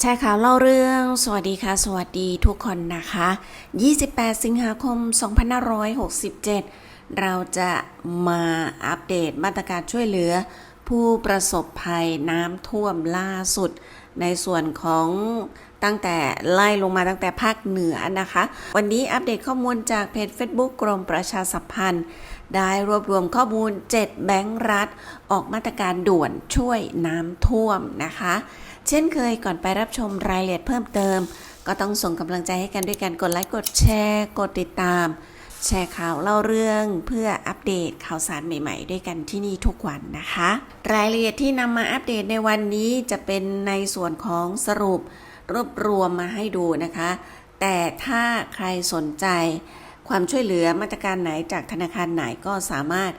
แชร์ข่าวเล่าเรื่อง สวัสดีค่ะ สวัสดีทุกคนนะคะ 28 สิงหาคม 2567 เราจะมาอัปเดตมาตรการช่วยเหลือ ผู้ประสบภัยน้ำท่วมล่าสุด ในส่วนของตั้งแต่ไล่ลงมาตั้งแต่ภาคเหนือนะคะ วันนี้อัปเดตข้อมูลจากเพจ Facebook กรมประชาสัมพันธ์ ได้รวบรวมข้อมูล 7 แบงก์รัฐ ออกมาตรการด่วนช่วยน้ำท่วมนะคะ เช่นเคยก่อนไปรับชมรายละเอียดเพิ่มเติม ก็ต้องส่งกำลังใจให้กันด้วยการกดไลค์กดแชร์ กดติดตาม แชร์ข่าวเล่าเรื่องเพื่ออัปเดตข่าวสารใหม่ ๆ ด้วยกันที่นี่ทุกวันนะคะ รายละเอียดที่นำมาอัปเดตในวันนี้จะเป็นในส่วนของสรุปรวบรวมมาให้ดูนะคะ แต่ถ้าใครสนใจ ความช่วยเหลือมาตรการไหนจากธนาคารไหนก็สามารถ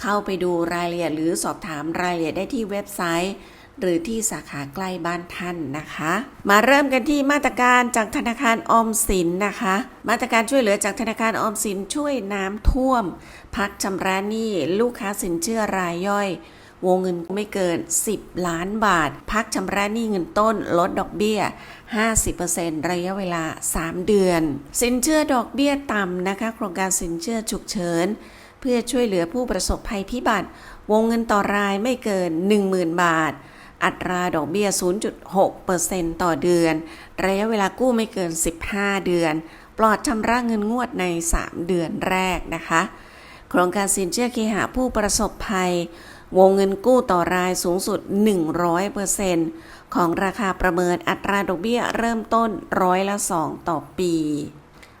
เข้าไปดูรายละเอียดหรือสอบถามรายละเอียดได้ที่เว็บไซต์ หรือที่สาขาใกล้บ้านท่านนะคะ มาเริ่มกันที่มาตรการจากธนาคารออมสินนะคะ มาตรการช่วยเหลือจากธนาคารออมสินช่วยน้ำท่วม พักชำระหนี้ลูกค้าสินเชื่อรายย่อยวงเงินไม่เกิน 10 ล้านบาท พักชำระหนี้เงินต้น ลดดอกเบี้ย 50%ระยะเวลา 3 เดือน สินเชื่อดอกเบี้ยต่ำนะคะ โครงการสินเชื่อฉุกเฉิน เพื่อช่วยเหลือผู้ประสบภัยพิบัติ วงเงินต่อรายไม่เกิน 10,000 บาท อัตราดอกเบี้ย 0.6%ต่อเดือน ระยะเวลากู้ไม่เกิน 15 เดือน ปลอดชำระเงินงวดใน 3 เดือนแรกนะคะ โครงการสินเชื่อเคหะผู้ประสบภัย วงเงินกู้ต่อรายสูงสุด 100%ของราคาประเมินอัตราดอกเบี้ยเริ่มต้นร้อยละ 2 ต่อปี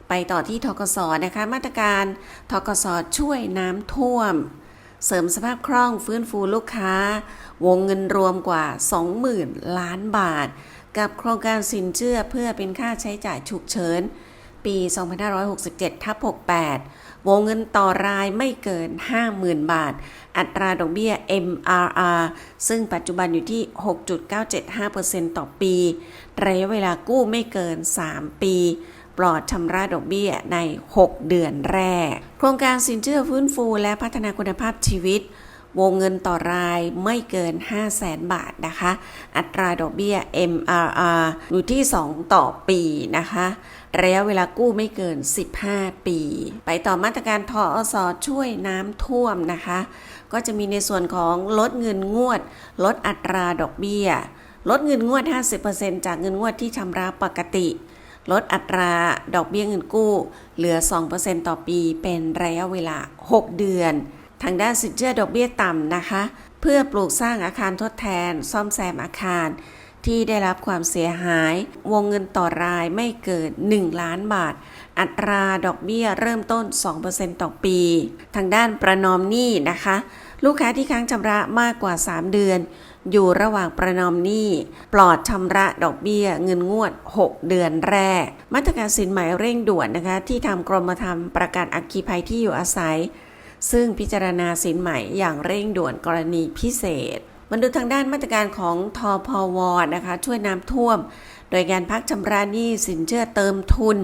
ไปต่อที่ทกสนะคะมาตรการทกสช่วยน้ำท่วม เสริมสภาพคล่องฟื้นฟูลูกค้า วงเงินรวมกว่า 20,000 ล้านบาท กับโครงการสินเชื่อเพื่อเป็นค่าใช้จ่ายฉุกเฉิน ปี 2567ทับ68 วงเงินต่อรายไม่เกิน 50,000 บาท อัตราดอกเบี้ย MRR ซึ่งปัจจุบันอยู่ที่ 6.975%ต่อปี ระยะเวลากู้ไม่เกิน 3 ปี ปลอดชำระดอกเบี้ยใน 6 เดือนแรก โครงการสินเชื่อฟื้นฟูและพัฒนาคุณภาพชีวิต วงเงินต่อรายไม่เกิน 5 0 0แสนบาทนะคะ อัตราดอกเบี้ย MRR อยู่ที่ 2 ต่อปีนะคะระยะเวลากู้ไม่เกิน 15 ปี ไปต่อมาตรการทออสช่วยน้ำท่วมนะคะ ก็จะมีในส่วนของลดเงินงวด ลดอัตราดอกเบี้ย ลดเงินงวด 50%จากเงินงวดที่ชำระปกติ ลดอัตราดอกเบี้ยเงินกู้ เหลือ 2%ต่อปีเป็นระยะเวลา 6 เดือน ทางด้านสินเชื่อดอกเบี้ยต่ำนะคะ เพื่อปลูกสร้างอาคารทดแทน ซ่อมแซมอาคาร ที่ได้รับความเสียหาย วงเงินต่อรายไม่เกิน 1 ล้านบาท อัตราดอกเบี้ยเริ่มต้น 2%ต่อปี ทางด้านประนอมหนี้นะคะ ลูกค้าที่ค้างชำระมากกว่า 3 เดือน อยู่ระหว่างประนอมหนี้ ปลอดชำระดอกเบี้ย เงินงวด 6 เดือนแรก มาตรการสินใหม่เร่งด่วนนะคะ ที่ทำกรมธรรม์ประกันอัคคีภัยที่อยู่อาศัย ซึ่งพิจารณาสินใหม่อย่างเร่งด่วนกรณีพิเศษมาดูทางด้านมาตรการของทอพวนะคะ ช่วยน้ำท่วม โดยการพักชำระหนี้สินเชื่อเติมทุน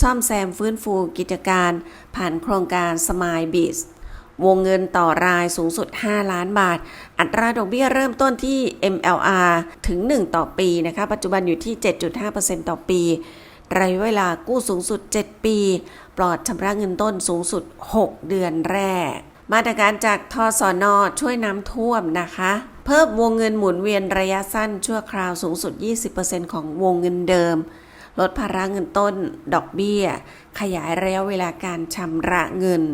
ซ่อมแซมฟื้นฟูกิจการ ผ่านโครงการสมายบิส วงเงินต่อรายสูงสุด 5 ล้านบาท อัตราดอกเบี้ยเริ่มต้นที่ MLR ถึง 1 ต่อปีนะคะ ปัจจุบันอยู่ที่ 7.5%ต่อปีระยะเวลากู้สูงสุด 7 ปี ปลอดชำระเงินต้นสูงสุด 6 เดือนแรก มาตรการจากทสนช่วยน้ำท่วมนะคะ เพิ่มวงเงินหมุนเวียนระยะสั้นชั่วคราวสูงสุด 20%ของวงเงินเดิม ลดภาระเงินต้น ดอกเบี้ย ขยายระยะเวลาการชำระเงิน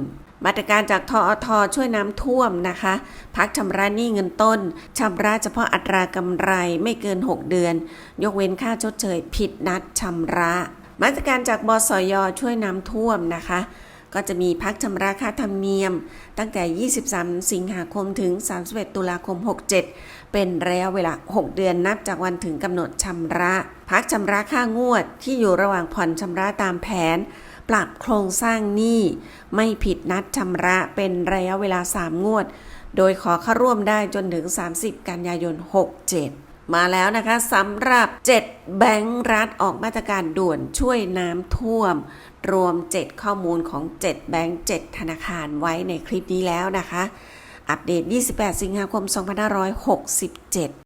มาตรการจากทอทช่วยน้ำท่วมนะคะ พักชำระหนี้เงินต้นชำระเฉพาะอัตรากำไรไม่เกิน 6 เดือน ยกเว้นค่าชดเชยผิดนัดชำระ มาตรการจากบสยช่วยน้ำท่วมนะคะ ก็จะมีพักชำระค่าธรรมเนียม ตั้งแต่ 23 สิงหาคมถึง 31 ตุลาคม 67 เป็นระยะเวลา 6 เดือนนับจากวันถึงกำหนดชำระ พักชำระค่างวดที่อยู่ระหว่างผ่อนชำระตามแผน ปรับโครงสร้างหนี้ไม่ผิดนัดชำระเป็นระยะเวลา 3 งวด โดยขอเข้าร่วมได้จนถึง 30 กันยายน 67 มาแล้วนะคะสำหรับ 7 แบงก์รัฐออกมาตรการด่วนช่วยน้ำท่วม รวม 7 ข้อมูลของ 7 แบงก์7ธนาคารไว้ในคลิปนี้แล้วนะคะ อัปเดต 28 สิงหาคม 2567